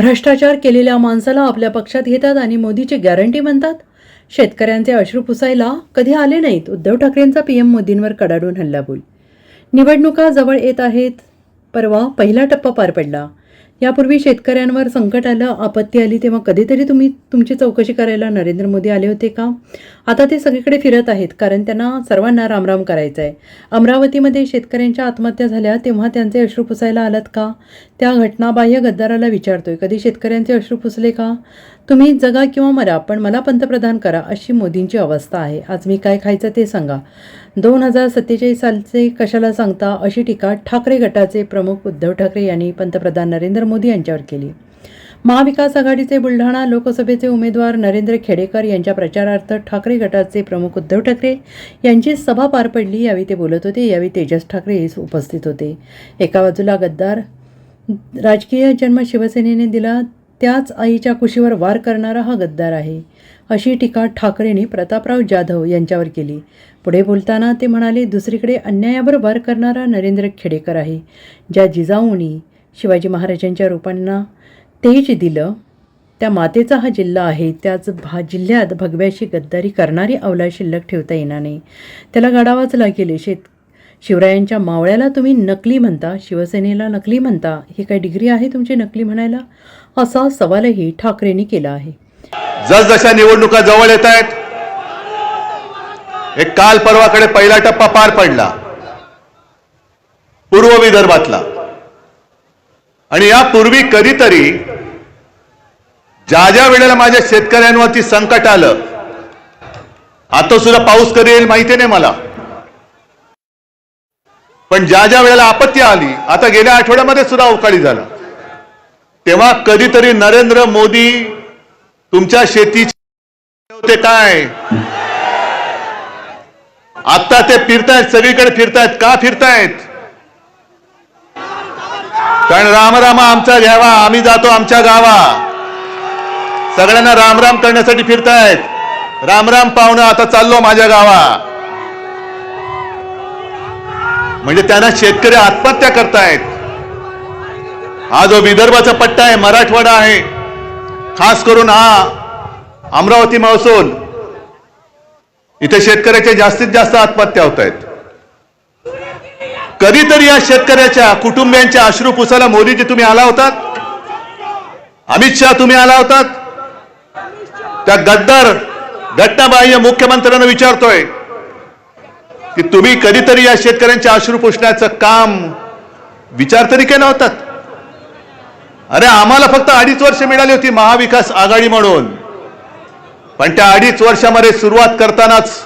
भ्रष्टाचार केलेल्या माणसाला आपल्या पक्षात घेतात आणि मोदीची गॅरंटी म्हणतात? शेतकऱ्यांचे अश्रू पुसायला कधी आले नाहीत? उद्धव ठाकरेंचा पीएम मोदींवर कडाडून हल्लाबोल. निवडणुका जवळ येत आहेत. परवा पहिला टप्पा पार पडला. यापूर्वी शेतकऱ्यांवर संकट आलं आपत्ती आली तेव्हा कधीतरी तुम्ही तुमची चौकशी करायला नरेंद्र मोदी आले होते का? आता ते सगळीकडे फिरत आहेत कारण त्यांना सर्वांना रामराम करायचं आहे अमरावतीमध्ये शेतकऱ्यांच्या आत्महत्या झाल्या तेव्हा त्यांचे अश्रू पुसायला आलात का? त्या घटनाबाह्य गद्दाराला विचारतोय कधी शेतकऱ्यांचे अश्रू पुसले का? तुम्ही जगा किंवा मरा पण मला पंतप्रधान करा अशी मोदींची अवस्था आहे. आज मी काय खायचं ते सांगा. दोन हजार सत्तेचाळीस सालचे कशाला सांगता अशी टीका ठाकरे गटाचे प्रमुख उद्धव ठाकरे यांनी पंतप्रधान नरेंद्र मोदी यांच्यावर केली. महाविकास आघाडीचे बुलढाणा लोकसभेचे उमेदवार नरेंद्र खेडेकर यांच्या प्रचारार्थ ठाकरे गटाचे प्रमुख उद्धव ठाकरे यांची सभा पार पडली. यावेळी ते बोलत होते. यावेळी तेजस ठाकरे उपस्थित होते. एका बाजूला गद्दार राजकीय जन्म शिवसेनेने दिला त्याच आईच्या कुशीवर वार करणारा हा गद्दार आहे अशी टीका ठाकरेंनी प्रतापराव जाधव यांच्यावर केली. पुढे बोलताना ते म्हणाले दुसरीकडे अन्यायावर वार करणारा नरेंद्र खेडेकर आहे ज्या जिजाऊनी शिवाजी महाराजांच्या रूपांना तेज दिलं त्या मातेचा हा जिल्हा आहे त्याच भा जिल्ह्यात भगव्याशी गद्दारी करणारी अवला शिल्लक ठेवता येणार नाही. त्याला गाडावाच लागेल शेत शिवरायांच्या मावळ्याला तुम्ही नकली म्हणता शिवसेनेला नकली म्हणता ही काय डिग्री आहे तुमची नकली म्हणायला? असा सवालही ठाकरेंनी केला आहे. जसजशा निवडणुका जवळ येत आहेत एक काल परवाकडे पहिला टप्पा पार पडला. पूर्व विदर्भातला. आणि यापूर्वी कधीतरी ज्या ज्या वेळेला माझ्या शेतकऱ्यांवरती संकट आलं आता सुद्धा पाऊस कधी येईल माहिती नाही मला. पण ज्या ज्या वेळेला आपत्ती आली आता गेल्या आठवड्यामध्ये सुद्धा अवकाळी झाला. तेव्हा कधीतरी नरेंद्र मोदी तुमच्या शेतीचे होते काय? आता ते फिरतायत सगळीकडे फिरतायत का फिरतायत? कारण रामरामा आमचा घ्यावा आम्ही जातो आमच्या गावा. सगळ्यांना रामराम करण्यासाठी फिरतायत. रामराम पाहुणं आता चाललो माझ्या गावा. म्हणजे त्यांना शेतकरी आत्महत्या करतायत. हा जो विदर्भाचा पट्टा आहे मराठवाडा आहे खास करून हा अमरावती महसूल इथे शेतकऱ्याच्या जास्तीत जास्त आत्महत्या होत आहेत कधीतरी या शेतकऱ्याच्या कुटुंबियांच्या अश्रू पुसायला मोदीजी तुम्ही आला होतात? अमित शहा तुम्ही आला होतात? त्या गद्दार घटनाबाह्य मुख्यमंत्र्यांना विचारतोय की तुम्ही कधीतरी या शेतकऱ्यांच्या अश्रू पुसण्याचं काम विचार तरी केला होतात. अरे आम्हाला फक्त अडीच वर्ष मिळाली होती महाविकास आघाडी म्हणून. पण त्या अडीच वर्षामध्ये सुरुवात करतानाच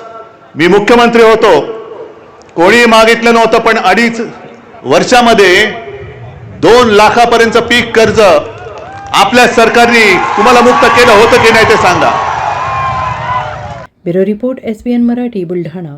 मी मुख्यमंत्री होतो. कोणी मागितलं नव्हतं पण अडीच वर्षामध्ये दोन लाखापर्यंत पीक कर्ज आपल्या सरकारने तुम्हाला मुक्त केलं होतं की नाही ते सांगा. Bureau report S B N Marathi Buldhana.